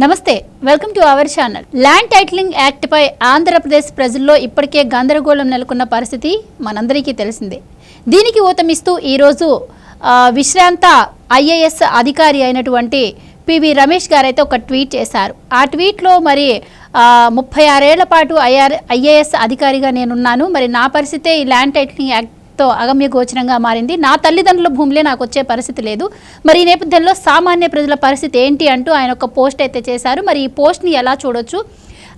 నమస్తే welcome to our channel. Land titling యాక్ట్పై Andhra Pradesh ప్రజల్లో ఇప్పటికే గందరగోళం నెలకొన్న పరిస్థితి మనందరికీ తెలిసిందే. దీనికి ఊతమిస్తూ ఈరోజు విశ్రాంత ఐఏఎస్ అధికారి అయినటువంటి పివి రమేష్ గారైతే ఒక ట్వీట్ చేశారు. ఆ ట్వీట్లో మరి ముప్పై ఆరేళ్ళ పాటు ఐఆర్ ఐఏఎస్ అధికారిగా నేనున్నాను. మరి నా పరిస్థితే ఈ ల్యాండ్ టైటిలింగ్ యాక్ట్ తో అగమ్య గోచరంగా మారింది. నా తల్లిదండ్రుల భూములే నాకు వచ్చే పరిస్థితి లేదు. మరి ఈ నేపథ్యంలో సామాన్య ప్రజల పరిస్థితి ఏంటి అంటూ ఆయన ఒక పోస్ట్ అయితే చేశారు. మరి ఈ పోస్ట్ని ఎలా చూడొచ్చు?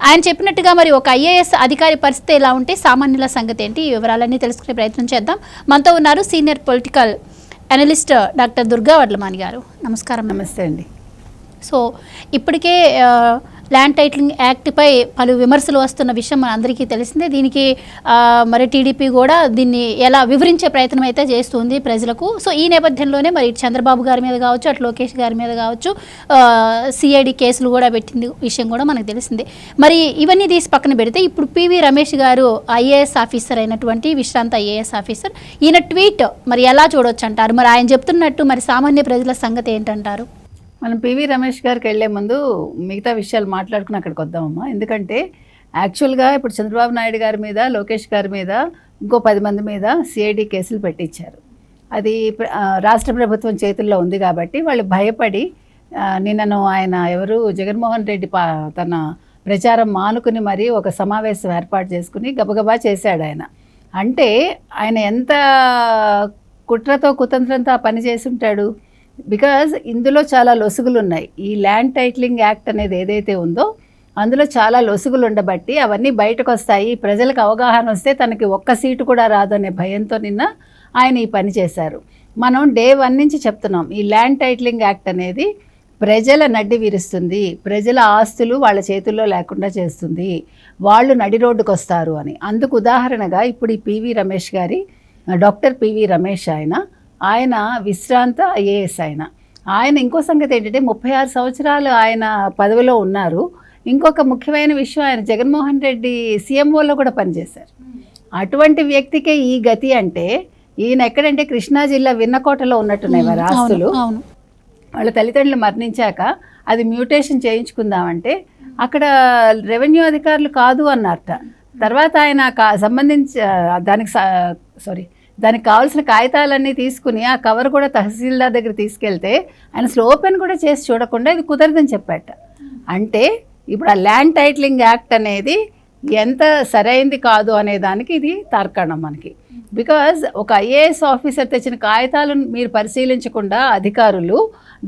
ఆయన చెప్పినట్టుగా మరి ఒక ఐఏఎస్ అధికారి పరిస్థితి ఎలా ఉంటే సామాన్యుల సంగతి ఏంటి? ఈ వివరాలన్నీ తెలుసుకునే ప్రయత్నం చేద్దాం. మనతో ఉన్నారు senior political analyst doctor Durga Vadlamani గారు. నమస్కారం. నమస్తే అండి. సో ఇప్పటికే ల్యాండ్ టైటిలింగ్ యాక్ట్పై పలు విమర్శలు వస్తున్న విషయం మన అందరికీ తెలిసిందే. దీనికి మరి టీడీపీ కూడా దీన్ని ఎలా వివరించే ప్రయత్నం అయితే చేస్తుంది ప్రజలకు. సో ఈ నేపథ్యంలోనే మరి చంద్రబాబు గారి మీద కావచ్చు అటు లోకేష్ గారి మీద కావచ్చు సిఐడి కేసులు కూడా పెట్టింది విషయం కూడా మనకు తెలిసిందే. మరి ఇవన్నీ తీసి పక్కన పెడితే ఇప్పుడు పివి రమేష్ గారు ఐఏఎస్ ఆఫీసర్ అయినటువంటి విశ్రాంత ఐఏఎస్ ఆఫీసర్ ఈయన ట్వీట్ మరి ఎలా చూడొచ్చు అంటారు మరి ఆయన చెప్తున్నట్టు మరి సామాన్య ప్రజల సంగతి ఏంటంటారు? మనం పివి రమేష్ గారికి వెళ్ళే ముందు మిగతా విషయాలు మాట్లాడుకుని అక్కడికి వద్దామమ్మా. ఎందుకంటే యాక్చువల్గా ఇప్పుడు చంద్రబాబు నాయుడు గారి మీద లోకేష్ గారి మీద ఇంకో పది మంది మీద సిఐడి కేసులు పెట్టించారు. అది రాష్ట్ర ప్రభుత్వం చేతుల్లో ఉంది కాబట్టి వాళ్ళు భయపడి నిన్నను ఆయన ఎవరు? జగన్మోహన్ రెడ్డి పా తన ప్రచారం మానుకుని మరీ ఒక సమావేశం ఏర్పాటు చేసుకుని గబగబా చేశాడు ఆయన. అంటే ఆయన ఎంత కుట్రతో కుతంత్రంతో పని చేసి ఉంటాడు? బికాజ్ ఇందులో చాలా లొసుగులు ఉన్నాయి ఈ ల్యాండ్ టైటిలింగ్ యాక్ట్ అనేది ఏదైతే ఉందో అందులో చాలా లొసుగులు ఉండబట్టి అవన్నీ బయటకు వస్తాయి ప్రజలకు అవగాహన వస్తే తనకి ఒక్క సీటు కూడా రాదు అనే భయంతో నిన్న ఆయన ఈ పని చేశారు. మనం డే వన్ నుంచి చెప్తున్నాం ఈ ల్యాండ్ టైటిలింగ్ యాక్ట్ అనేది ప్రజల నడ్డి విరుస్తుంది. ప్రజల ఆస్తులు వాళ్ళ చేతుల్లో లేకుండా చేస్తుంది. వాళ్ళు నడి రోడ్డుకు వస్తారు అని. అందుకు ఉదాహరణగా ఇప్పుడు ఈ పివి రమేష్ గారి డాక్టర్ పివి రమేష్ ఆయన ఆయన విశ్రాంత ఐఏఎస్ ఆయన. ఆయన ఇంకో సంగతి ఏంటంటే ముప్పై ఆరు సంవత్సరాలు ఆయన పదవిలో ఉన్నారు. ఇంకొక ముఖ్యమైన విషయం ఆయన జగన్మోహన్ రెడ్డి సీఎంఓలో కూడా పనిచేశారు. అటువంటి వ్యక్తికే ఈ గతి అంటే ఈయన ఎక్కడంటే కృష్ణా జిల్లా విన్నకోటలో ఉన్నట్టున్నాయి వారి ఆస్తులు. వాళ్ళ తల్లిదండ్రులు మరణించాక అది మ్యూటేషన్ చేయించుకుందామంటే అక్కడ రెవెన్యూ అధికారులు కాదు అన్నారట. తర్వాత ఆయన సంబంధించి దానికి సారీ దానికి కావాల్సిన కాగితాలన్నీ తీసుకుని ఆ కవర్ కూడా తహసీల్దార్ దగ్గర తీసుకెళ్తే ఆయన స్లో ఓపెన్ కూడా చేసి చూడకుండా ఇది కుదరదని చెప్పాట. అంటే ఇప్పుడు ఆ ల్యాండ్ టైటిలింగ్ యాక్ట్ అనేది ఎంత సరైంది కాదు అనే దానికి ఇది తార్కాణం మనకి. బికాజ్ ఒక ఐఏఎస్ ఆఫీసర్ తెచ్చిన కాగితాలను మీరు పరిశీలించకుండా అధికారులు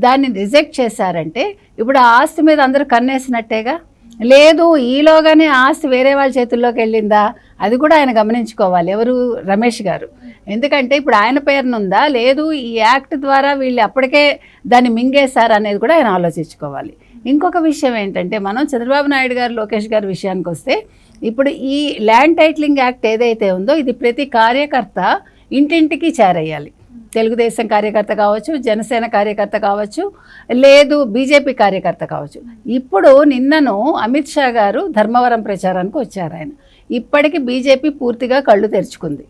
దాన్ని రిజెక్ట్ చేశారంటే ఇప్పుడు ఆ ఆస్తి మీద అందరూ కన్నేసినట్టేగా? లేదు ఈలోగానే ఆస్తి వేరే వాళ్ళ చేతుల్లోకి వెళ్ళిందా? అది కూడా ఆయన గమనించుకోవాలి ఎవరు? రమేష్ గారు. ఎందుకంటే ఇప్పుడు ఆయన పేరునుందా? లేదు ఈ యాక్ట్ ద్వారా వీళ్ళు అప్పటికే దాన్ని మింగేశారు అనేది కూడా ఆయన ఆలోచించుకోవాలి. ఇంకొక విషయం ఏంటంటే మనం చంద్రబాబు నాయుడు గారు లోకేష్ గారి విషయానికి వస్తే ఇప్పుడు ఈ ల్యాండ్ టైటిలింగ్ యాక్ట్ ఏదైతే ఉందో ఇది ప్రతి కార్యకర్త ఇంటింటికి చేరేయాలి. తెలుగుదేశం కార్యకర్త కావచ్చు జనసేన కార్యకర్త కావచ్చు లేదు బీజేపీ కార్యకర్త కావచ్చు. ఇప్పుడు నిన్నను అమిత్ షా గారు ధర్మవరం ప్రచారానికి వచ్చారు ఆయన. ఇప్పటికి బీజేపీ పూర్తిగా కళ్ళు తెరుచుకుంది.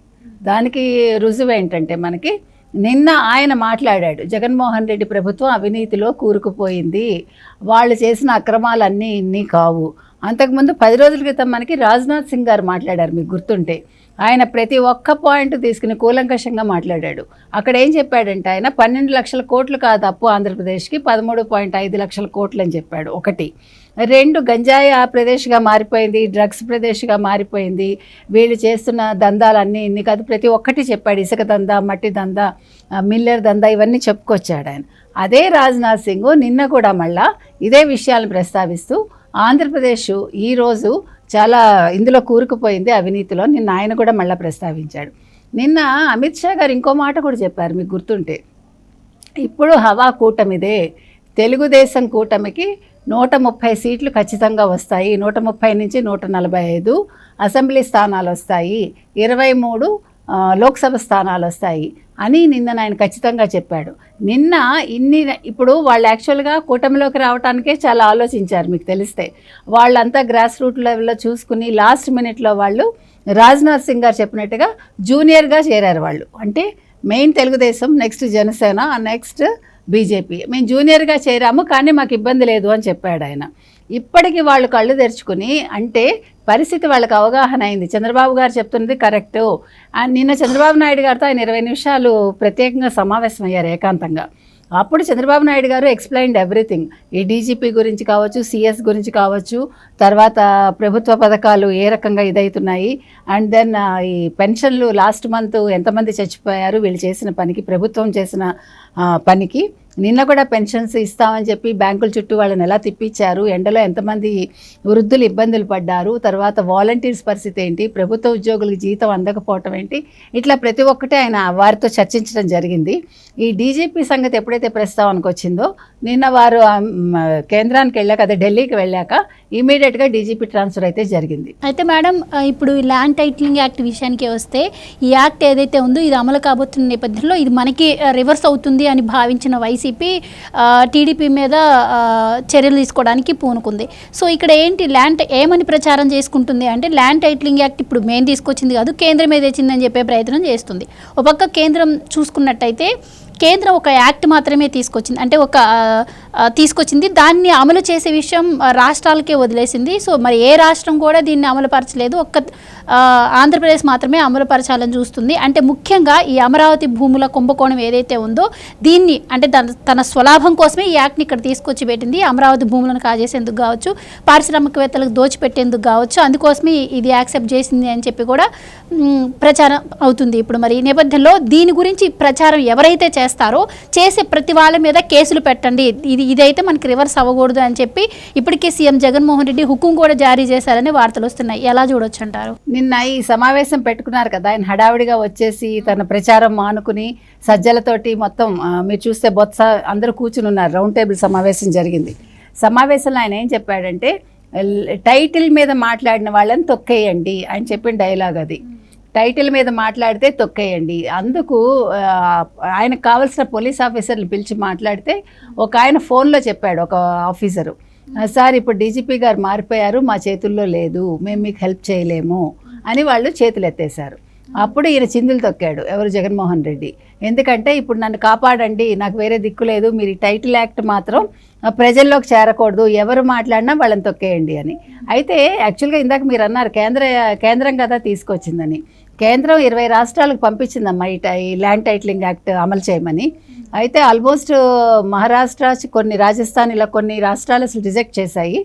దానికి రుజువు ఏంటంటే మనకి నిన్న ఆయన మాట్లాడాడు జగన్మోహన్ రెడ్డి ప్రభుత్వం అవినీతిలో కూరుకుపోయింది వాళ్ళు చేసిన అక్రమాలన్నీ ఇన్ని కావు. అంతకుముందు పది రోజుల క్రితం మనకి రాజ్నాథ్ సింగ్ గారు మాట్లాడారు మీకు గుర్తుంటే. ఆయన ప్రతి ఒక్క పాయింట్ తీసుకుని కూలంకషంగా మాట్లాడాడు. అక్కడ ఏం చెప్పాడంటే ఆయన? పన్నెండు లక్షల కోట్లు కాదు అప్పు ఆంధ్రప్రదేశ్కి పదమూడు పాయింట్ ఐదు లక్షల కోట్లు అని చెప్పాడు. ఒకటి. రెండు గంజాయి ఆ ప్రదేశ్గా మారిపోయింది డ్రగ్స్ ప్రదేశ్గా మారిపోయింది. వీళ్ళు చేస్తున్న దందాలన్నీ ఇన్ని కాదు ప్రతి ఒక్కటి చెప్పాడు. ఇసుక దందా మట్టి దందా మిల్లర్ దందా ఇవన్నీ చెప్పుకొచ్చాడు ఆయన. అదే రాజ్నాథ్ సింగ్ నిన్న కూడా మళ్ళా ఇదే విషయాలను ప్రస్తావిస్తూ ఆంధ్రప్రదేశ్ ఈరోజు చాలా ఇందులో కూరుకుపోయింది అవినీతిలో. నిన్న ఆయన కూడా మళ్ళీ ప్రస్తావించాడు. నిన్న అమిత్ షా గారు ఇంకో మాట కూడా చెప్పారు మీకు గుర్తుంటే. ఇప్పుడు హవా కూటమిదే తెలుగుదేశం కూటమికి నూట ముప్పై సీట్లు ఖచ్చితంగా వస్తాయి. నూట ముప్పై నుంచి నూట నలభై ఐదు అసెంబ్లీ స్థానాలు వస్తాయి. ఇరవై మూడు లోక్సభ స్థానాలు వస్తాయి అని నిన్న ఆయన ఖచ్చితంగా చెప్పాడు. నిన్న ఇన్ని ఇప్పుడు వాళ్ళు యాక్చువల్గా కూటమిలోకి రావడానికే చాలా ఆలోచించారు మీకు తెలిస్తే. వాళ్ళంతా గ్రాస్ రూట్ లెవెల్లో చూసుకుని లాస్ట్ మినిట్లో వాళ్ళు రాజ్నాథ్ సింగ్ గారు చెప్పినట్టుగా జూనియర్గా చేరారు వాళ్ళు. అంటే main Telugu Desam next Janasena next BJP. మేము జూనియర్గా చేరాము కానీ మాకు ఇబ్బంది లేదు అని చెప్పాడు ఆయన. ఇప్పటికి వాళ్ళు కళ్ళు తెరుచుకుని అంటే పరిస్థితి వాళ్ళకి అవగాహన అయింది. చంద్రబాబు గారు చెప్తున్నది కరెక్టు. నిన్న చంద్రబాబు నాయుడు గారితో ఆయన ఇరవై నిమిషాలు ప్రత్యేకంగా సమావేశమయ్యారు ఏకాంతంగా. అప్పుడు చంద్రబాబు నాయుడు గారు ఎక్స్ప్లెయిన్డ్ ఎవ్రీథింగ్ ఈ డీజీపీ గురించి కావచ్చు సిఎస్ గురించి కావచ్చు తర్వాత ప్రభుత్వ పథకాలు ఏ రకంగా ఇదవుతున్నాయి అండ్ దెన్ ఈ పెన్షన్లు లాస్ట్ మంత్ ఎంతమంది చచ్చిపోయారు వీళ్ళు చేసిన పనికి ప్రభుత్వం చేసిన పనికి. నిన్న కూడా పెన్షన్స్ ఇస్తామని చెప్పి బ్యాంకుల చుట్టూ వాళ్ళని ఎలా తిప్పించారు? ఎండలో ఎంతమంది వృద్ధులు ఇబ్బందులు పడ్డారు? తర్వాత వాలంటీర్స్ పరిస్థితి ఏంటి? ప్రభుత్వ ఉద్యోగులకు జీతం అందకపోవటం ఏంటి? ఇట్లా ప్రతి ఒక్కటే ఆయన వారితో చర్చించడం జరిగింది. ఈ డీజీపీ సంగతి ఎప్పుడైతే ప్రస్తావనకు వచ్చిందో నిన్న వారు కేంద్రానికి వెళ్ళాక అదే ఢిల్లీకి వెళ్ళాక ఇమీడియట్గా డీజీపీ ట్రాన్స్ఫర్ అయితే జరిగింది. అయితే మేడం ఇప్పుడు ఈ ల్యాండ్ టైటిలింగ్ యాక్ట్ విషయానికి వస్తే ఈ యాక్ట్ ఏదైతే ఉందో ఇది అమలు కాబోతున్న నేపథ్యంలో ఇది మనకి రివర్స్ అవుతుంది అని భావించిన వైసీపీ టీడీపీ మీద చర్యలు తీసుకోవడానికి పూనుకుంది. సో ఇక్కడ ఏంటి ల్యాండ్ ఏమని ప్రచారం చేసుకుంటుంది అంటే ల్యాండ్ టైటిలింగ్ యాక్ట్ ఇప్పుడు మేము తీసుకొచ్చింది కాదు కేంద్రం ఏది చెప్పే ప్రయత్నం చేస్తుంది. ఒక పక్క కేంద్రం చూసుకున్నట్టయితే కేంద్రం ఒక యాక్ట్ మాత్రమే తీసుకొచ్చింది. అంటే ఒక తీసుకొచ్చింది. దాన్ని అమలు చేసే విషయం రాష్ట్రాలకే వదిలేసింది. సో మరి ఏ రాష్ట్రం కూడా దీన్ని అమలుపరచలేదు. ఒక్క ఆంధ్రప్రదేశ్ మాత్రమే అమలుపరచాలని చూస్తుంది. అంటే ముఖ్యంగా ఈ అమరావతి భూముల కుంభకోణం ఏదైతే ఉందో దీన్ని అంటే తన తన స్వలాభం కోసమే ఈ యాక్ట్ని ఇక్కడ తీసుకొచ్చి పెట్టింది. అమరావతి భూములను కాజేసేందుకు కావచ్చు పారిశ్రామికవేత్తలకు దోచిపెట్టేందుకు కావచ్చు అందుకోసమే ఇది యాక్సెప్ట్ చేసింది అని చెప్పి కూడా ప్రచారం అవుతుంది ఇప్పుడు మరి. ఈ నేపథ్యంలో దీని గురించి ప్రచారం ఎవరైతే చేస్తారో చేసే ప్రతి వాళ్ళ మీద కేసులు పెట్టండి. ఇది ఇదైతే మనకి రివర్స్ అవ్వకూడదు అని చెప్పి ఇప్పటికే సీఎం జగన్మోహన్ రెడ్డి హుకుం కూడా జారీ చేశారని వార్తలు వస్తున్నాయి. ఎలా చూడొచ్చు అంటారు? నిన్న ఈ సమావేశం పెట్టుకున్నారు కదా. ఆయన హడావిడిగా వచ్చేసి తన ప్రచారం మానుకుని సజ్జలతోటి మొత్తం మీరు చూస్తే బొత్స అందరూ కూర్చుని ఉన్నారు. రౌండ్ టేబుల్ సమావేశం జరిగింది. సమావేశంలో ఆయన ఏం చెప్పాడంటే టైటిల్ మీద మాట్లాడిన వాళ్ళని తొక్కేయండి ఆయన చెప్పిన డైలాగ్ అది. టైటిల్ మీద మాట్లాడితే తొక్కేయండి. అందుకు ఆయనకు కావలసిన పోలీస్ ఆఫీసర్ని పిలిచి మాట్లాడితే ఒక ఆయన ఫోన్లో చెప్పాడు ఒక ఆఫీసరు. సార్ ఇప్పుడు డీజీపీ గారు మారిపోయారు మా చేతుల్లో లేదు మేము మీకు హెల్ప్ చేయలేము. అని వాళ్ళు చేతులు ఎత్తేశారు అప్పుడు ఈయన చిందులు తొక్కాడు ఎవరు? జగన్మోహన్ రెడ్డి. ఎందుకంటే ఇప్పుడు నన్ను కాపాడండి నాకు వేరే దిక్కు లేదు మీరు ఈ టైటిల్ యాక్ట్ మాత్రం ప్రజల్లోకి చేరకూడదు ఎవరు మాట్లాడినా వాళ్ళని తొక్కేయండి అని. అయితే యాక్చువల్గా ఇందాక మీరు అన్నారు కేంద్ర కేంద్రం కదా తీసుకొచ్చిందని. కేంద్రం ఇరవై రాష్ట్రాలకు పంపించిందమ్మా ఈ టై ఈ ల్యాండ్ టైటిలింగ్ యాక్ట్ అమలు చేయమని. అయితే ఆల్మోస్ట్ మహారాష్ట్ర కొన్ని రాజస్థాన్ ఇలా కొన్ని రాష్ట్రాలు అసలు రిజెక్ట్ చేశాయి.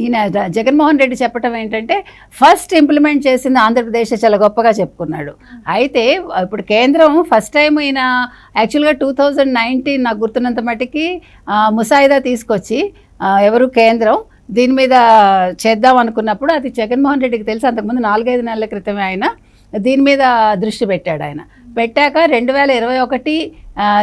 ఈయన జగన్మోహన్ రెడ్డి చెప్పటం ఏంటంటే ఫస్ట్ ఇంప్లిమెంట్ చేసింది ఆంధ్రప్రదేశ్ చాలా గొప్పగా చెప్పుకున్నాడు. అయితే ఇప్పుడు కేంద్రం ఫస్ట్ టైం ఈయన యాక్చువల్గా టూ థౌజండ్ నైన్టీన్ నాకు గుర్తున్నంత మటుకి ముసాయిదా తీసుకొచ్చి ఎవరు కేంద్రం దీని మీద చేద్దాం అనుకున్నప్పుడు అది జగన్మోహన్ రెడ్డికి తెలిసి. అంతకుముందు నాలుగైదు నెలల క్రితమే ఆయన దీని మీద దృష్టి పెట్టాడు ఆయన. పెట్టాక రెండు వేల ఇరవై ఒకటి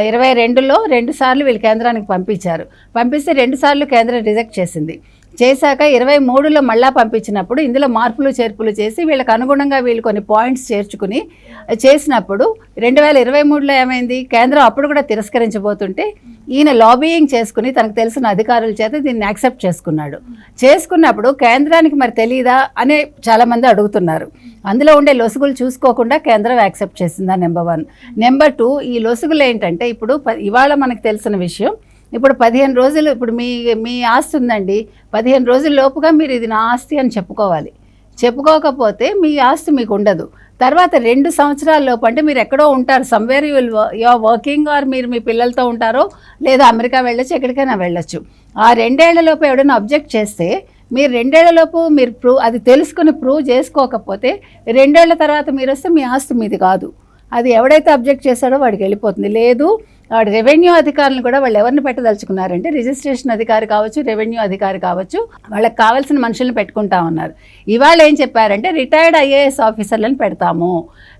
ఇరవై రెండులో రెండు సార్లు వీళ్ళు కేంద్రానికి పంపించారు. పంపిస్తే రెండు సార్లు కేంద్రం రిజెక్ట్ చేసింది. చేశాక ఇరవై మూడులో మళ్ళా పంపించినప్పుడు ఇందులో మార్పులు చేర్పులు చేసి వీళ్ళకి అనుగుణంగా వీళ్ళు కొన్ని పాయింట్స్ చేర్చుకుని చేసినప్పుడు రెండు వేల ఇరవై మూడులో ఏమైంది? కేంద్రం అప్పుడు కూడా తిరస్కరించబోతుంటే ఈయన లాబీయింగ్ చేసుకుని తనకు తెలిసిన అధికారుల చేత దీన్ని యాక్సెప్ట్ చేసుకున్నాడు. చేసుకున్నప్పుడు కేంద్రానికి మరి తెలియదా అనే చాలామంది అడుగుతున్నారు. అందులో ఉండే లొసుగులు చూసుకోకుండా కేంద్రం యాక్సెప్ట్ చేసిందా? Number one. నెంబర్ టూ ఈ లొసుగులు ఏంటంటే ఇప్పుడు ప- ఇవాళ మనకు తెలిసిన విషయం ఇప్పుడు పదిహేను రోజులు ఇప్పుడు మీ మీ ఆస్తి ఉందండి. పదిహేను రోజుల లోపుగా మీరు ఇది నా ఆస్తి అని చెప్పుకోవాలి. చెప్పుకోకపోతే మీ ఆస్తి మీకు ఉండదు. తర్వాత రెండు సంవత్సరాల లోపు అంటే మీరు ఎక్కడో ఉంటారు. Somewhere you will your working or మీరు మీ పిల్లలతో ఉంటారో లేదా అమెరికా వెళ్ళొచ్చు ఎక్కడికైనా వెళ్ళొచ్చు. ఆ రెండేళ్ళలోపు ఎవడైనా అబ్జెక్ట్ చేస్తే మీరు రెండేళ్ళలోపు మీరు ప్రూవ్ అది తెలుసుకుని ప్రూవ్ చేసుకోకపోతే రెండేళ్ళ తర్వాత మీరు వస్తే మీ ఆస్తి మీది కాదు. అది ఎవడైతే అబ్జెక్ట్ చేశాడో వాడికి వెళ్ళిపోతుంది. లేదు రెవెన్యూ అధికారులను కూడా వాళ్ళు ఎవరిని పెట్టదలుచుకున్నారంటే రిజిస్ట్రేషన్ అధికారి కావచ్చు రెవెన్యూ అధికారి కావచ్చు వాళ్ళకి కావాల్సిన మనుషులను పెట్టుకుంటా ఉన్నారు. ఇవాళ ఏం చెప్పారంటే రిటైర్డ్ ఐఏఎస్ ఆఫీసర్లను పెడతాము.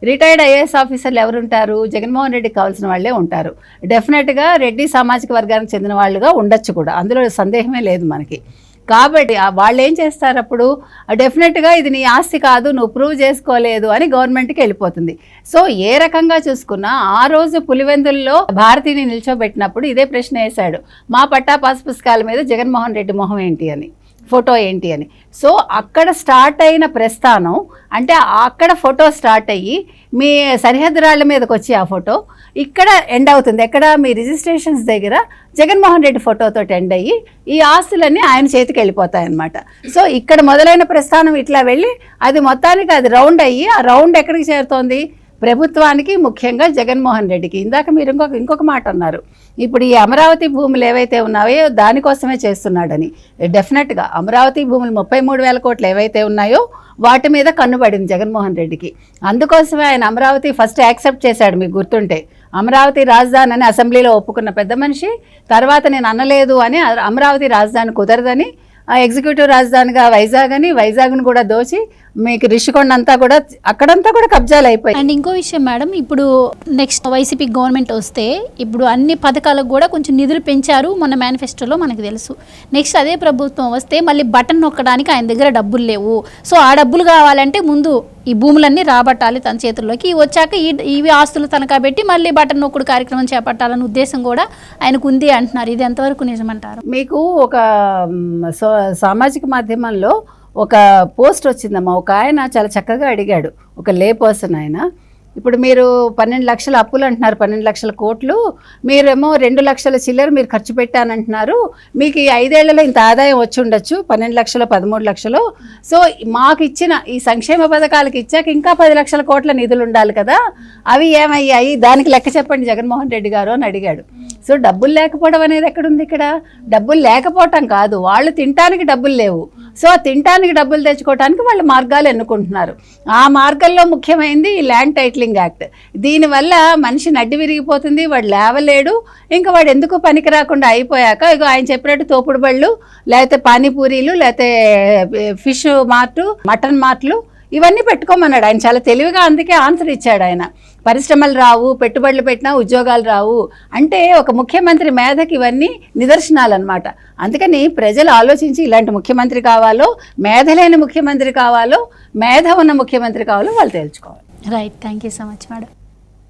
రిటైర్డ్ ఐఏఎస్ ఆఫీసర్లు ఎవరు ఉంటారు జగన్మోహన్ రెడ్డికి కావాల్సిన వాళ్ళే ఉంటారు. డెఫినెట్గా రెడ్డి సామాజిక వర్గానికి చెందిన వాళ్ళుగా ఉండొచ్చు కూడా. అందులో సందేహమే లేదు మనకి. కాబట్టి వాళ్ళు ఏం చేస్తారు అప్పుడు డెఫినెట్గా ఇది నీ ఆస్తి కాదు నువ్వు ప్రూవ్ చేసుకోలేదు అని గవర్నమెంట్కి వెళ్ళిపోతుంది. సో ఏ రకంగా చూసుకున్నా ఆ రోజు పులివెందుల్లో భారతిని నిల్చోబెట్టినప్పుడు ఇదే ప్రశ్న వేశాడు. మా పట్టా పాస్ పుస్తకాల మీద జగన్మోహన్ రెడ్డి మొహం ఏంటి? అని. ఫోటో ఏంటి అని. సో అక్కడ స్టార్ట్ అయిన ప్రస్థానం అంటే అక్కడ ఫోటో స్టార్ట్ అయ్యి మీ సరిహద్దు రాళ్ళ మీదకి వచ్చి ఆ ఫోటో. ఇక్కడ ఎండ్ అవుతుంది. ఎక్కడ మీ రిజిస్ట్రేషన్స్ దగ్గర జగన్మోహన్ రెడ్డి ఫోటోతో ఎండ్ అయ్యి ఈ ఆస్తులన్నీ ఆయన చేతికి వెళ్ళిపోతాయన్నమాట. సో ఇక్కడ మొదలైన ప్రస్థానం ఇట్లా వెళ్ళి అది మొత్తానికి అది రౌండ్ అయ్యి ఆ రౌండ్ ఎక్కడికి చేరుతోంది? ప్రభుత్వానికి ముఖ్యంగా జగన్మోహన్ రెడ్డికి. ఇందాక మీరు ఇంకొక ఇంకొక మాట అన్నారు. ఇప్పుడు ఈ అమరావతి భూములు ఏవైతే ఉన్నాయో దానికోసమే చేస్తున్నాడని. డెఫినెట్గా అమరావతి భూములు ముప్పై మూడు వేల కోట్లు ఏవైతే ఉన్నాయో వాటి మీద కన్నుబడింది జగన్మోహన్ రెడ్డికి. అందుకోసమే ఆయన అమరావతి ఫస్ట్ యాక్సెప్ట్ చేశాడు మీకు గుర్తుంటే. అమరావతి రాజధాని అని అసెంబ్లీలో ఒప్పుకున్న పెద్ద మనిషి తర్వాత నేను అనలేదు అని అమరావతి రాజధాని కుదరదని ఆ ఎగ్జిక్యూటివ్ రాజధానిగా వైజాగ్ అని వైజాగ్ను కూడా దోచి మీకు రిషికొండ అంతా కూడా అక్కడంతా కూడా కబ్జాలు అయిపోయాయి. అండ్ ఇంకో విషయం మేడం ఇప్పుడు నెక్స్ట్ వైసీపీ గవర్నమెంట్ వస్తే ఇప్పుడు అన్ని పథకాలకు కూడా కొంచెం నిధులు పెంచారు మన మేనిఫెస్టోలో మనకు తెలుసు. నెక్స్ట్ అదే ప్రభుత్వం వస్తే మళ్ళీ బటన్ నొక్కడానికి ఆయన దగ్గర డబ్బులు లేవు. సో ఆ డబ్బులు కావాలంటే ముందు ఈ భూములన్నీ రాబట్టాలి తన చేతుల్లోకి. వచ్చాక ఈ ఇవి ఆస్తులు తనఖా పెట్టి మళ్ళీ బటన్ నొక్కుడు కార్యక్రమం చేపట్టాలన్న ఉద్దేశం కూడా ఆయనకు ఉంది అంటున్నారు. ఇది ఎంతవరకు నిజమంటారు? మీకు ఒక సామాజిక మాధ్యమంలో ఒక పోస్ట్ వచ్చిందమ్మా. ఒక ఆయన చాలా చక్కగా అడిగాడు. ఒక లే పర్సన్ ఆయన. ఇప్పుడు మీరు పన్నెండు లక్షల అప్పులు అంటున్నారు. పన్నెండు లక్షల కోట్లు. మీరేమో రెండు లక్షల చిల్లర మీరు ఖర్చు పెట్టానంటున్నారు. మీకు ఈ ఐదేళ్ళలో ఇంత ఆదాయం వచ్చి ఉండొచ్చు. పన్నెండు లక్షలు పదమూడు లక్షలు. సో మాకు ఇచ్చిన ఈ సంక్షేమ పథకాలకు ఇచ్చాక ఇంకా పది లక్షల కోట్ల నిధులు ఉండాలి కదా. అవి ఏమయ్యాయి? దానికి లెక్క చెప్పండి జగన్మోహన్ రెడ్డి గారు అని అడిగాడు. సో డబ్బులు లేకపోవడం అనేది ఎక్కడుంది ఇక్కడ? డబ్బులు లేకపోవటం కాదు. వాళ్ళు తినటానికి డబ్బులు లేవు. సో తినటానికి డబ్బులు తెచ్చుకోవడానికి వాళ్ళు మార్గాలు ఎన్నుకుంటున్నారు. ఆ మార్గంలో ముఖ్యమైనది ఈ ల్యాండ్ టైటిలింగ్ యాక్ట్. దీనివల్ల మనిషి నడ్డి విరిగిపోతుంది వాడు లేవలేడు ఇంకా వాడు ఎందుకు పనికి రాకుండా అయిపోయాక ఇగో ఆయన చెప్పినట్టు తోపుడు బళ్ళు లేకపోతే పానీపూరీలు లేకపోతే ఫిష్ మార్టు మటన్ మార్ట్లు ఇవన్నీ పెట్టుకోమన్నాడు ఆయన. చాలా తెలివిగా అందుకే ఆన్సర్ ఇచ్చాడు ఆయన. పరిశ్రమలు రావు పెట్టుబడులు పెట్టినా ఉద్యోగాలు రావు అంటే ఒక ముఖ్యమంత్రి మేధకి ఇవన్నీ నిదర్శనాలు అనమాట అందుకని ప్రజలు ఆలోచించి ఇలాంటి ముఖ్యమంత్రి కావాలో మేధ లేని ముఖ్యమంత్రి కావాలో మేధ ఉన్న ముఖ్యమంత్రి కావాలో వాళ్ళు తేల్చుకోవాలి. Right thank you so much madam